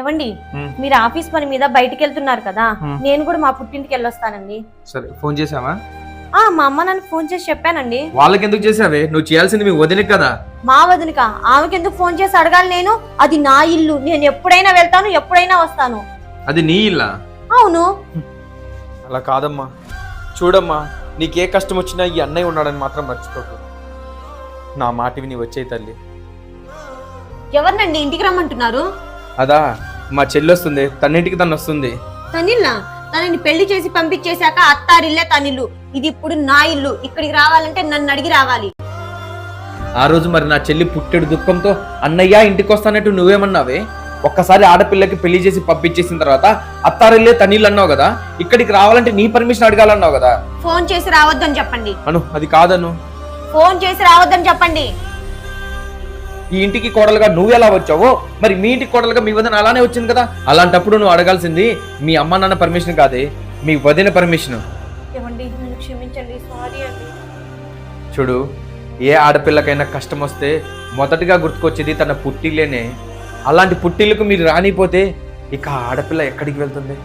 ఏవండి. మీరు ఆఫీస్ పని మీద బయటికి వెళ్తున్నారు కదా. నేను కూడా మా పుట్టింటికి వెళ్ళొస్తానండి సరే ఫోన్ చేసావా? ఆ మా అమ్మ నన్ను ఫోన్ చేసి చెప్పానండి. వాళ్ళకి ఎందుకు చేసావే నువ్వు చేయాల్సింది మీ వదినకి కదా. మా వదినక? ఆమెకి ఎందుకు ఫోన్ చేసి అడగాలి నేను? అది నా ఇల్లు. నేను ఎప్పుడైనా వెళ్తాను ఎప్పుడైనా వస్తాను. అది నీ ఇల్లా? అవును. అలా కాదమ్మా. చూడమ్మా నీకే కష్టం వచ్చినా ఈ అన్నయ్య ఉన్నాడని మాత్రం మర్చిపోకు. నా మాట విని వచ్చేయి తల్లి. ఎవరినండి ఇంటికి రమ్మంటున్నారు? అదా మా చెల్లి వస్తుంది తన్నింటికి తను వస్తుంది తనిల్లా తనని పెళ్ళి చేసి పంపించేశాక అత్తారిల్లే తనిల్లు ఇది ఇప్పుడు నా ఇల్లు. ఇక్కడికి రావాలంటే నన్ను అడిగి రావాలి. ఆ రోజు మరి నా చెల్లి పుట్టెడు దుఃఖంతో అన్నయ్య ఇంటికి వస్తానట్టు నువ్వేమన్నావే? ఒక్కసారి ఆడపిల్లకి పెళ్ళి చేసి పంపించేసిన తర్వాత అత్తారిల్లే తనీళ్ళు అన్నావు కదా? ఇక్కడికి రావాలంటే నీ పర్మిషన్ అడగాలన్నావు కదా? ఫోన్ చేసి రావద్దని చెప్పండి. అను అది కాదను. ఫోన్ చేసి రావద్దని చెప్పండి. ఈ ఇంటికి కోడలుగా నువ్వు ఎలా వచ్చావో మరి మీ ఇంటికి కోడలుగా మీ వదిన అలానే వచ్చింది కదా? అలాంటప్పుడు నువ్వు అడగాల్సింది మీ అమ్మ నాన్న పర్మిషన్ కాదే మీ వదిన పర్మిషన్ ఏమండి నన్ను క్షమించండి సారీ అండి. చూడు ఏ ఆడపిల్లకైనా కష్టం వస్తే మొదటగా గుర్తుకొచ్చేది తన పుట్టిల్లేనే. అలాంటి పుట్టిల్లకు మీరు రానిపోతే ఇక ఆడపిల్ల ఎక్కడికి వెళ్తుంది?